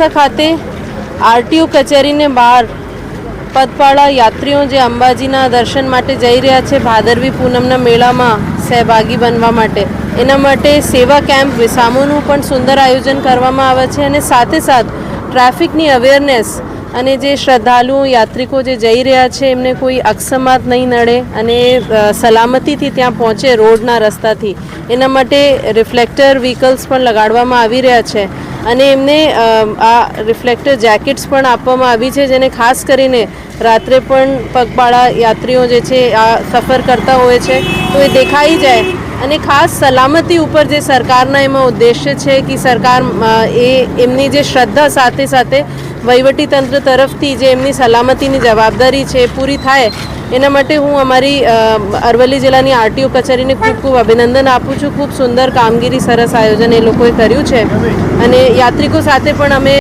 મોડાસા ખાતે આરટીઓ કચેરીને બહાર પદપાળા યાત્રીઓ જે અંબાજીના દર્શન માટે જઈ રહ્યા છે, ભાદરવી પૂનમના મેળામાં સહભાગી બનવા માટે. એના માટે સેવા કેમ્પ વિસામોનું પણ સુંદર આયોજન કરવામાં આવે છે અને સાથે સાથ ટ્રાફિકની અવેરનેસ અને જે શ્રદ્ધાળુઓ યાત્રિકો જે જઈ રહ્યા છે, એમને કોઈ અકસ્માત નહીં નડે અને સલામતીથી ત્યાં પહોંચે રોડના રસ્તાથી. એના માટે રિફ્લેક્ટર વ્હીકલ્સ પણ લગાડવામાં આવી રહ્યા છે. અને એમને આ રિફ્લેક્ટર જેકેટ્સ પણ આપવામાં આવી છે, જેને ખાસ કરીને રાત્રે પણ પગપાળા યાત્રીઓ જે છે, આ સફર કરતા હોય છે. તો એ દેખાઈ જાય. અને ખાસ સલામતી ઉપર જે સરકારના એમાં ઉદ્દેશ્ય છે, કે સરકાર એ, એમની જે શ્રદ્ધા સાથે સાથે વહીવટીતંત્ર તરફથી જે એમની સલામતીની જવાબદારી છે એ પૂરી થાય, એના માટે હું અમારી અરવલ્લી જિલ્લાની આરટીઓ કચેરીને ખૂબ ખૂબ અભિનંદન આપું છું. ખૂબ સુંદર કામગીરી સરસ આયોજન એ લોકોએ કર્યું છે. અને યાત્રિકો સાથે પણ અમે